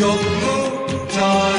Yok mu çare?